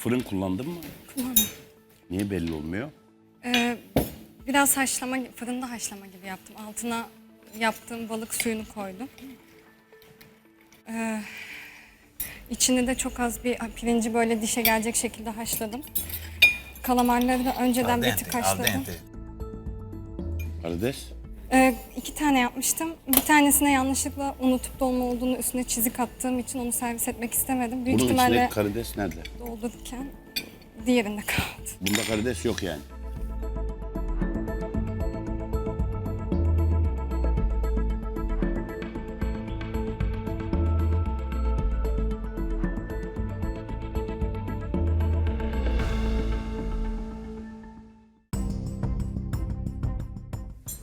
Fırın kullandın mı? Kullandım. Niye belli olmuyor? Ee, biraz haşlama, fırında haşlama gibi yaptım. Altına yaptığım balık suyunu koydum. Ee, içini de çok az bir pirinci böyle dişe gelecek şekilde haşladım. Kalamarları da önceden bir tık al haşladım. dente. Karides. Ee, iki tane yapmıştım. Bir tanesine yanlışlıkla unutup dolma olduğunu üstüne çizik attığım için onu servis etmek istemedim. Büyük Bunun ihtimalle içindeki karides nerede? doldururken diğerinde kaldı. Bunda karides yok yani.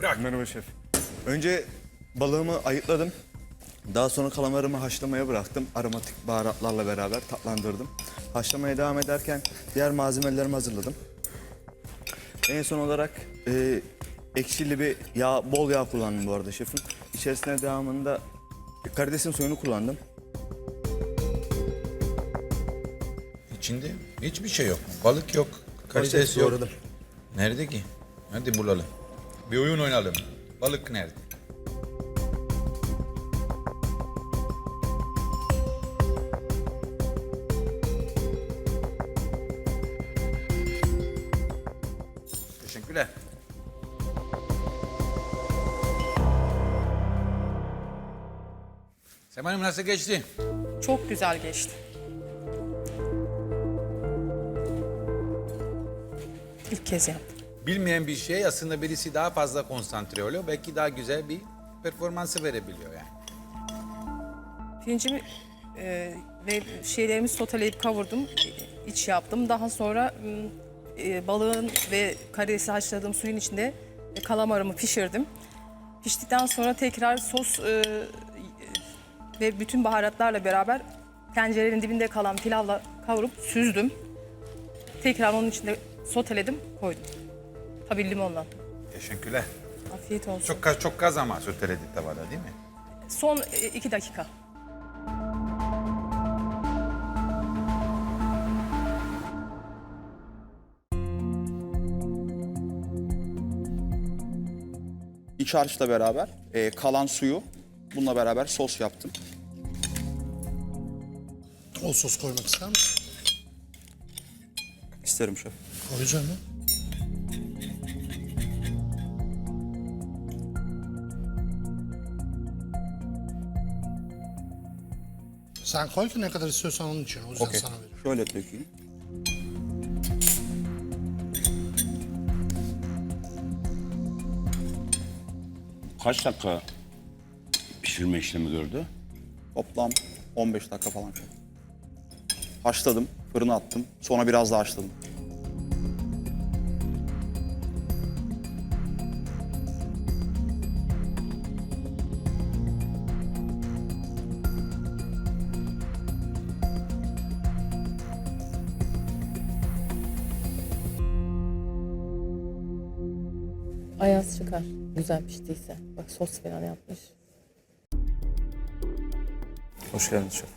Merhaba şef. Önce balığımı ayıkladım. Daha sonra kalamarımı haşlamaya bıraktım. Aromatik baharatlarla beraber tatlandırdım. Haşlamaya devam ederken diğer malzemelerimi hazırladım. En son olarak e, ekşili bir yağ, bol yağ kullandım bu arada şefim. İçerisine devamında karidesin suyunu kullandım. İçinde hiçbir şey yok. Balık yok, karides yok. doğradım. Nerede ki? Hadi bulalım. Bir oyun oynayalım. Balık nerede? Teşekkürler. Sema Hanım nasıl geçti? Çok güzel geçti. İlk kez yaptım. Bilmeyen bir şey aslında birisi daha fazla konsantre oluyor. Belki daha güzel bir performansı verebiliyor yani. Pirincimi e, ve şeylerimi soteleyip kavurdum. e, iç yaptım. Daha sonra e, balığın ve karidesi haşladığım suyun içinde e, kalamarımı pişirdim. Piştikten sonra tekrar sos e, ve bütün baharatlarla beraber tencerenin dibinde kalan pilavla kavurup süzdüm. Tekrar onun içinde soteledim, koydum. Tabii limonla. Teşekkürler. Afiyet olsun. Çok gaz, çok gaz ama söteledi tavada değil mi? Son e, iki dakika. İç harçla beraber e, kalan suyu bununla beraber sos yaptım. O sos koymak ister misin? İsterim şef. Koyacağım mı? Sen koy ki ne kadar istiyorsan onun için. O yüzden Okey. sana veriyorum. Şöyle dökeyim. Kaç dakika pişirme işlemi gördü? Toplam 15 dakika falan. Haşladım, fırına attım. Sonra biraz daha haşladım. Ayaz çıkar. Güzel piştiyse. Bak sos falan yapmış. Hoş geldiniz şef.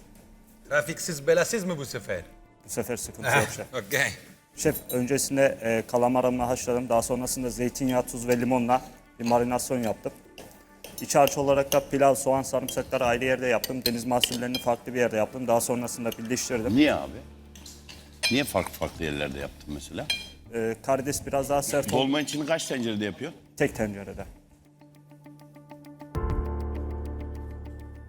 Trafiksiz belasız mı bu sefer? Bu sefer sıkıntı yok şef. Okey. Şef öncesinde e, kalamarımla haşladım. Daha sonrasında zeytinyağı, tuz ve limonla bir marinasyon yaptım. İç harç olarak da pilav, soğan, sarımsakları ayrı yerde yaptım. Deniz mahsullerini farklı bir yerde yaptım. Daha sonrasında birleştirdim. Niye abi? Niye farklı farklı yerlerde yaptın mesela? E, karides biraz daha sert oldu. Dolma içini kaç tencerede yapıyor? Tek tencerede.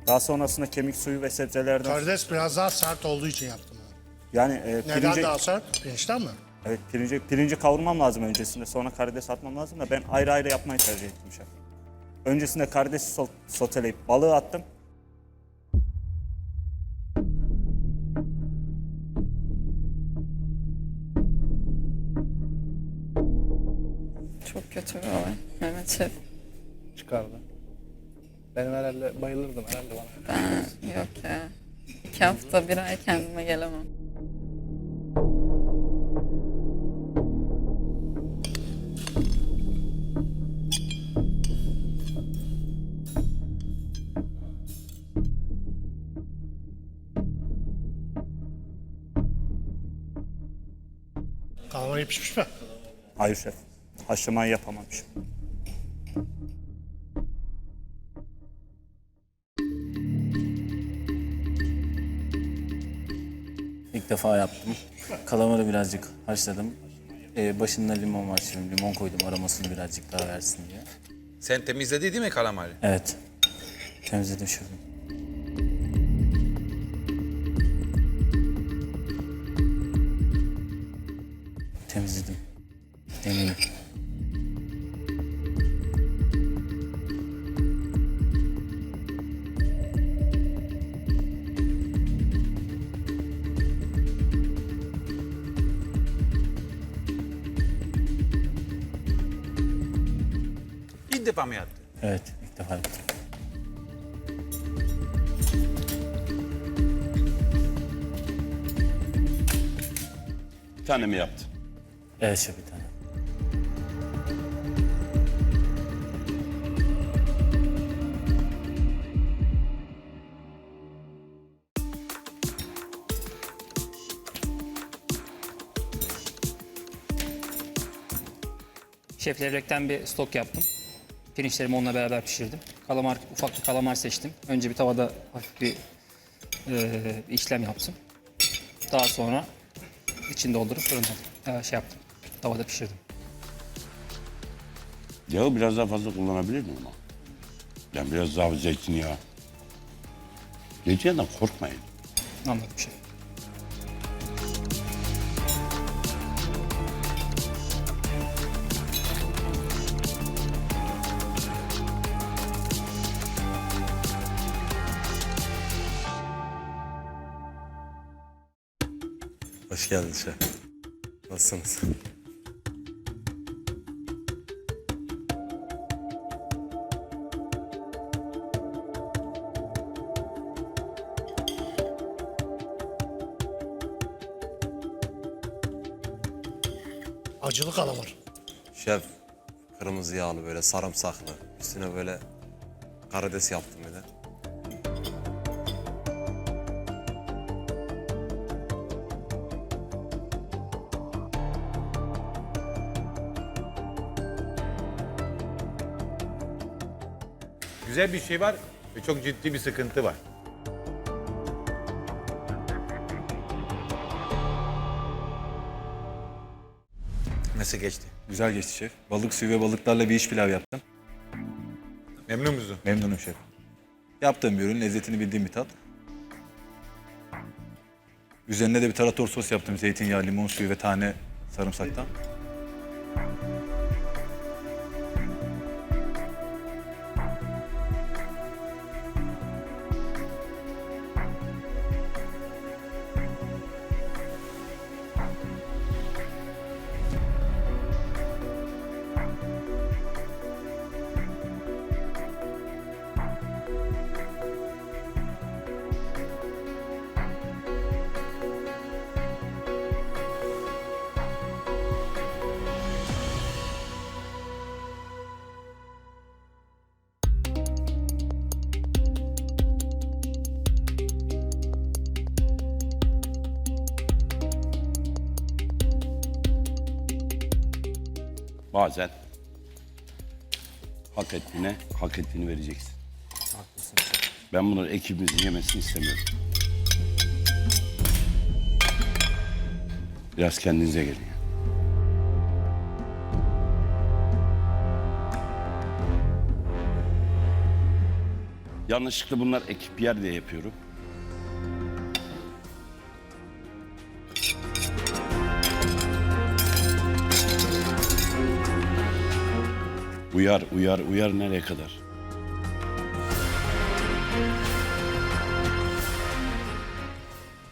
Daha sonrasında kemik suyu ve sebzelerden... Karides biraz daha sert olduğu için yaptım onu. Yani e, Neden daha sert? Pirinçten mi? evet, pirinci, pirinci kavurmam lazım öncesinde. Sonra karides atmam lazım da ben ayrı ayrı yapmayı tercih ettim şef. Öncesinde karidesi so- soteleyip balığı attım. Çok kötü bir olay. Mehmet Şef. çıkardı. Benim herhalde bayılırdım herhalde bana. Ben yok ya. İki hafta bir ay kendime gelemem. İyi pişmiş mi? Hayır şef. Haşlamayı yapamamışım. İlk defa yaptım. Kalamarı birazcık haşladım. Ee, başında limon var şimdi. Limon koydum aromasını birazcık daha versin diye. Sen temizledi değil mi kalamarı? Evet. Temizledim şefim. Defa mı yaptın? Evet ilk defa yaptım. Bir tane mi yaptın? Evet şef bir tane. Şef levrekten bir stok yaptım. Pirinçlerimi onunla beraber pişirdim. Kalamar, ufak bir kalamar seçtim. Önce bir tavada hafif bir e, işlem yaptım. Daha sonra içini doldurup fırında e, şey yaptım. Tavada pişirdim. Yağı biraz daha fazla kullanabilirdin ama. Yani biraz daha zeytinyağı. Zeytinyağından korkmayın. Anladım şef. Geldin şef. Nasılsınız? Acılı kalamar. Şef kırmızı yağlı böyle sarımsaklı. Üstüne böyle karides yaptım bir de. Güzel bir şey var ve çok ciddi bir sıkıntı var. Nasıl geçti? Güzel geçti şef. Balık suyu ve balıklarla bir iş pilav yaptım. Memnun musun? Memnunum şef. Yaptığım bir ürün, lezzetini bildiğim bir tat. Üzerine de bir tarator sos yaptım. Zeytinyağı, limon suyu ve tane sarımsaktan. Bazen hak ettiğine hak ettiğini vereceksin. Ben bunları ekibimizin yemesini istemiyorum. Biraz kendinize gelin. ya. Yanlışlıkla bunlar ekip yer diye yapıyorum. Uyar, uyar, uyar nereye kadar?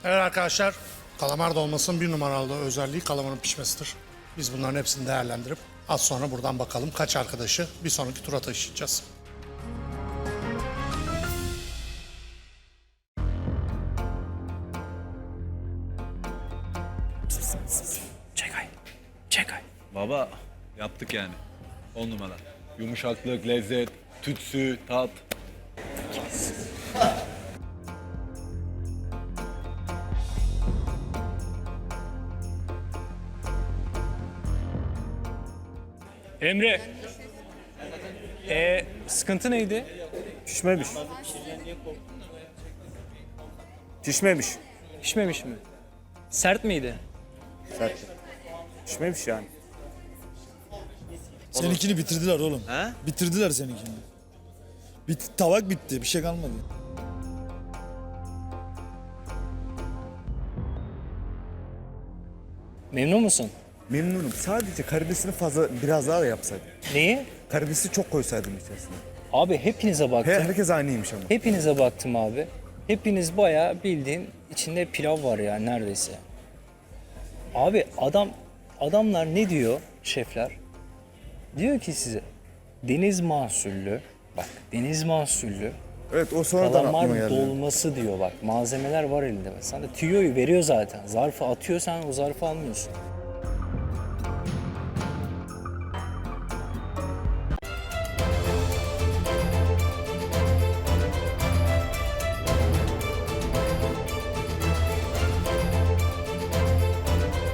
Evet arkadaşlar, kalamar dolmasının bir numaralı özelliği kalamarın pişmesidir. Biz bunların hepsini değerlendirip az sonra buradan bakalım kaç arkadaşı bir sonraki tura taşıyacağız. Baba yaptık yani. On numara. Yumuşaklık, lezzet, tütsü, tat. Emre. E sıkıntı neydi? Pişmemiş. Pişmemiş. Pişmemiş mi? Sert miydi? Sert. Pişmemiş yani. Seninkini bitirdiler oğlum. He? Bitirdiler seninkini. Bit tabak bitti. Bir şey kalmadı. Memnun musun? Memnunum. Sadece karidesini fazla biraz daha da yapsaydım. Neyi? Karidesi çok koysaydım içerisine. Abi hepinize baktım. He, herkes aynıymış ama. Hepinize baktım abi. Hepiniz bayağı bildiğin içinde pilav var ya neredeyse. Abi adam adamlar ne diyor şefler? Diyor ki size deniz mahsullü bak deniz mahsullü Evet o sonradan aklıma kalamar geldi. dolması diyor bak malzemeler var elinde. Sana tüyoyu veriyor zaten. Zarfı atıyor sen o zarfı almıyorsun.